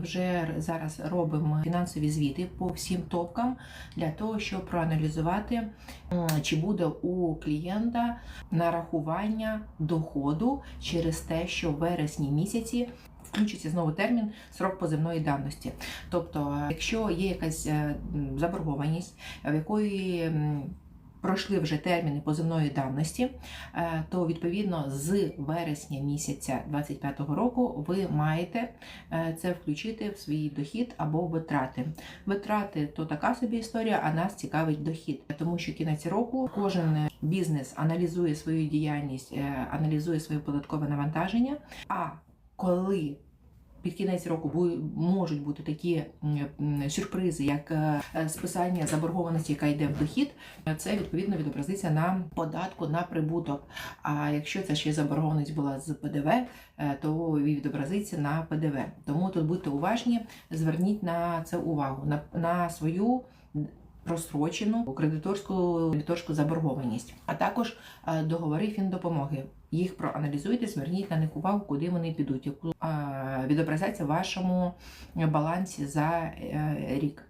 вже зараз робимо фінансові звіти по всім топкам для того, щоб проаналізувати, чи буде у клієнта нарахування доходу через те, що в вересні місяці. Включиться знову термін срок позивної давності. Тобто, е, якщо є якась е, заборгованість, в якої пройшли вже терміни позивної давності, е, то відповідно з вересня місяця 2025 року ви маєте е, це включити в свій дохід або витрати. Витрати то така собі історія, а нас цікавить дохід, тому що кінець року кожен бізнес аналізує свою діяльність, е, аналізує своє податкове навантаження. А коли під кінець року можуть бути такі сюрпризи, як е, списання заборгованості, яка йде в дохід, це відповідно відобразиться на податку на прибуток. А якщо це ще заборгованість була з ПДВ, е, то відобразиться на ПДВ. Тому тут будьте уважні, зверніть на це увагу на, на свою. Просрочену кредиторську кредиторську заборгованість, а також е, договори фіндопомоги. Їх проаналізуйте, зверніть на них увагу, куди вони підуть, яку е, відобразяться в вашому балансі за е, рік.